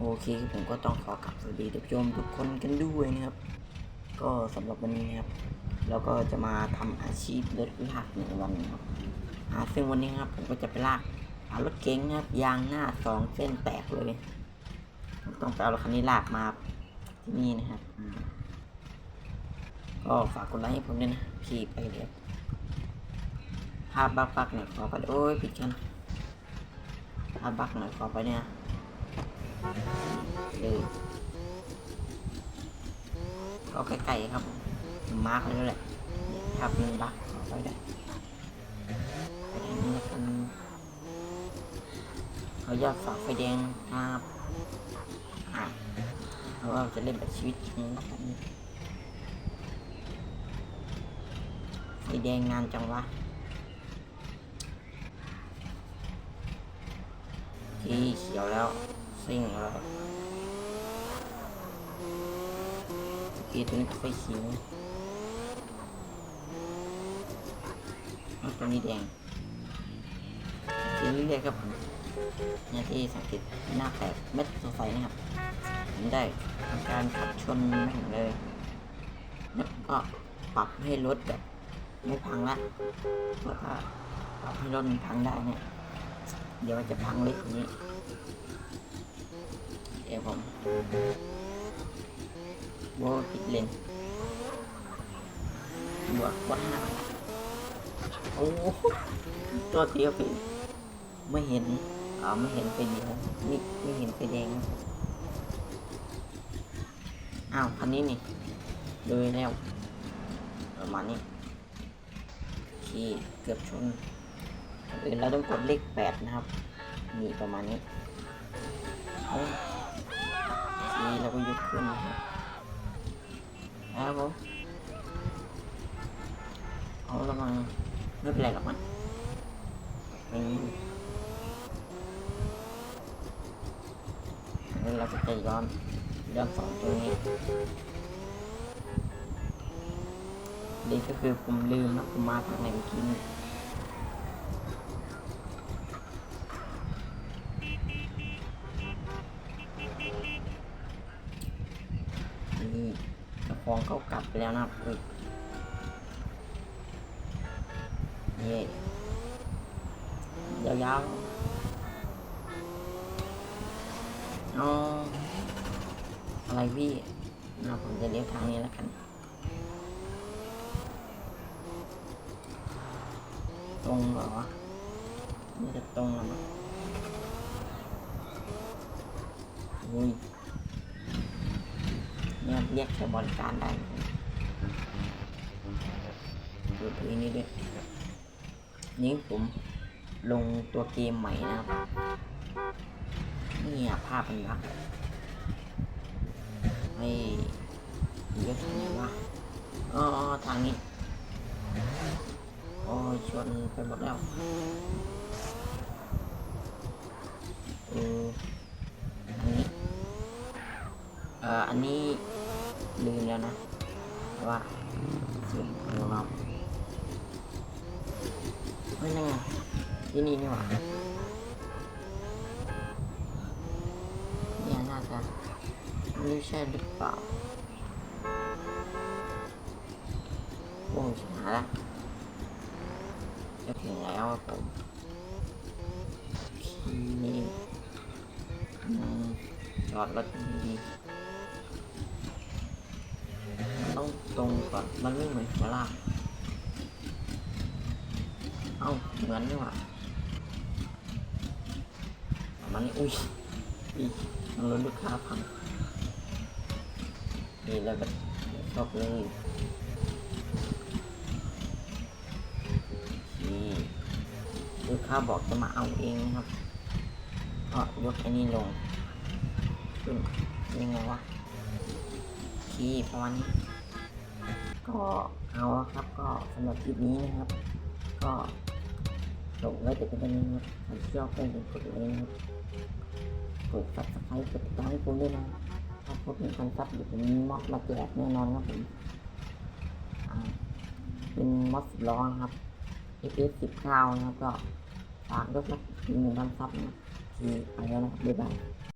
โอเคผมก็ต้องขอกลับสวัสดีท่านผู้ชมทุกคนกันด้วยนะครับ ก็สำหรับวันนี้นะครับเราก็จะมาทำอาชีพรถลากหนึ่งวันนะครับอาซึ่งวันนี้ครับผมก็จะไปลากเอารถเก๋งครับยางหน้าสองเส้นแตกเลยผมต้องไปเอารถคันนี้ลากมาที่นี่นะครับก็ฝากกดไลค์ให้ผมด้วยนะพี่ไปเดี๋ยภาพบักบักๆหน่อยขอไปโอ้ยผิดกันภาพบักหน่อยขอไปเนี่ย เลยก็ใกล้ๆครับ มาร์กไว้แล้วแหละทับหนึ่งบักขอไปได้ไปนี้แล้วกันเขาอยอดฝากไฟแดงครับอะเพราะว่าจะเล่นแบบชีวิตจริงแล้วกันไฟแดงงานจังวะที่เขียวแล้ว ซิ่งแล้วกีตัวนี้ไฟเขียวแล้วตัวนี้แดงทีนี้เรียกครับผมเนี่ยที่สังเกตหน้าแตกเม็ดสงสัยนะครับผมได้ทำการขับชนแม่งเลยแล้วก็ปรับให้รถแบบไม่พังละเพราะถ้าปรับให้รถมันพังได้เนี่ย เดี๋ยวจะพังเล็กกว่านี้ เดี๋ยวผมโบผิดเลนบวกวัดห้าโอ้ตัวเทียวผิดไม่เห็นอ๋อไม่เห็นไฟเดียวนี่ไม่เห็นไฟแดงอ้าวคันนี้นี่เลยแล้วประมาณนี้ที่เกือบชนอันอื่นเราต้องกดเลขแปดนะครับ นี่ประมาณนี้เอาทีเราก็ยก ขึ้นนะครับแล้วผมเอาละมังไม่เป็นไรหรอกมันนี่แล้วเราจะใจย้อนย้อนสองตัวนี้นี่ก็คือผมลืมนะผมมาทางไหนเมื่อกี้ กระฟองเขากลับไปแล้วนะครับอุ้ยนี่ยาวๆเอาอะไรพี่นะผมจะเลี้ยวทางนี้แล้วกัน ตรงเหรอนี่จะตรงแล้วมั้งอุ้ย เนี่ยเรียกบริการได้ดูตัวนี้ด้วยนี่ผมลงตัวเกมใหม่นะครับนี่ภาพมันบักไม่เยอะทางไหนวะอ๋อทางนี้ โอ้ยชนไปหมดแล้วเอออันนี้ เอ่อ อันนี้ลืมแล้วนะว่า เสียงของเราไม่นั่งไงที่นี่นี่หว่าเนี่ยน่าจะไม่ใช่หรือเปล่าโอ้ยชนะละจะถึงแล้วผมนี่อืมจอดรถดีๆ มัน ตรงก่อนมันไม่เหมือนหัวลากเอ้าเหมือนนี่หว่ามันอุ้ยอีมันรถลูกค้าพังนี่แล้วแบบชอบเลยนี่ลูกค้าบอกจะมาเอาเองนะครับก็ยกไอ้นี่ลงขึ้นยังไงวะที่ประมาณนี้ ก็เอาครับก็สำหรับคลิปนี้นะครับ ก็จบไว้แต่เพียงเท่านี้ครับใครที่ชอบก็อย่าลืมกดไลค์นะครับกด subscribe กดติดตามให้ผมด้วยนะถ้าครบหนึ่งพันซับเดี๋ยวผมมีม็อกมาแจกแน่นอนครับผมเป็นม็อกสิบล้อครับ FS สิบเก้านะครับก็ฝากด้วยครับหนึ่งพันซับนะครับที่ไปแล้วนะครับบ๊ายบาย